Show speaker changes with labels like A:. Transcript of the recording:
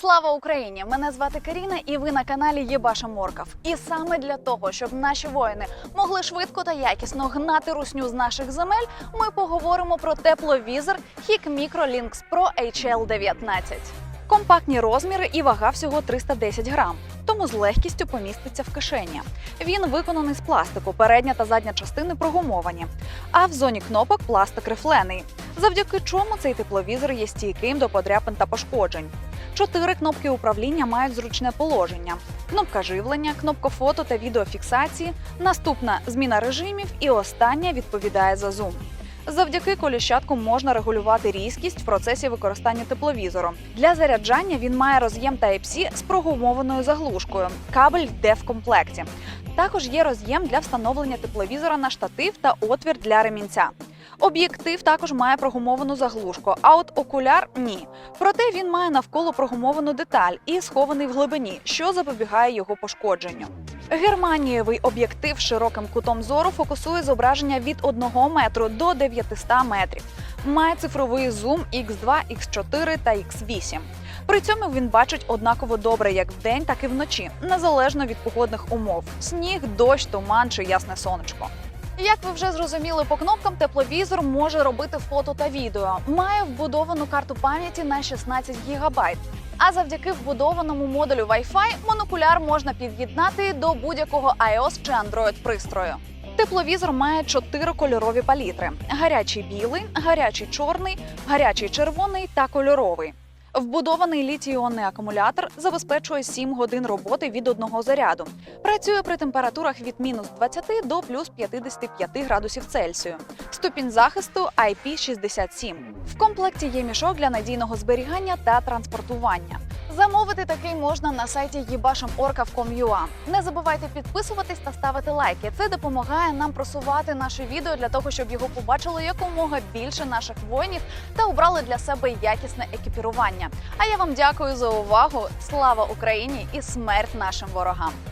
A: Слава Україні! Мене звати Каріна, і ви на каналі Єбаша Моркав. І саме для того, щоб наші воїни могли швидко та якісно гнати русню з наших земель, ми поговоримо про тепловізор Hik Micro Lynx Pro HL19. Компактні розміри і вага всього 310 грам, тому з легкістю поміститься в кишені. Він виконаний з пластику, передня та задня частини прогумовані, а в зоні кнопок пластик рифлений, завдяки чому цей тепловізор є стійким до подряпин та пошкоджень. Чотири кнопки управління мають зручне положення: кнопка живлення, кнопка фото та відеофіксації, наступна зміна режимів і остання відповідає за зум. Завдяки коліщатку можна регулювати різкість в процесі використання тепловізору. Для заряджання він має роз'єм Type-C з прогумованою заглушкою. Кабель йде в комплекті. Також є роз'єм для встановлення тепловізора на штатив та отвір для ремінця. Об'єктив також має прогумовану заглушку, а от окуляр ні. Проте він має навколо прогумовану деталь і схований в глибині, що запобігає його пошкодженню. Германієвий об'єктив широким кутом зору фокусує зображення від 1 метру до 900 метрів. Має цифровий зум X2, X4 та X8. При цьому він бачить однаково добре як вдень, так і вночі, незалежно від погодних умов: сніг, дощ, туман чи ясне сонечко. Як ви вже зрозуміли по кнопкам, тепловізор може робити фото та відео. Має вбудовану карту пам'яті на 16 ГБ. А завдяки вбудованому модулю Wi-Fi монокуляр можна під'єднати до будь-якого iOS чи Android пристрою. Тепловізор має чотири кольорові палітри: гарячий білий, гарячий чорний, гарячий червоний та кольоровий. Вбудований літій-іонний акумулятор забезпечує 7 годин роботи від одного заряду. Працює при температурах від мінус 20 до плюс 55 градусів Цельсію. Ступінь захисту IP67. В комплекті є мішок для надійного зберігання та транспортування. Замовити такий можна на сайті yibasham.org.com.ua. Не забувайте підписуватись та ставити лайки. Це допомагає нам просувати наше відео для того, щоб його побачило якомога більше наших воїнів та обрали для себе якісне екіпірування. А я вам дякую за увагу. Слава Україні і смерть нашим ворогам!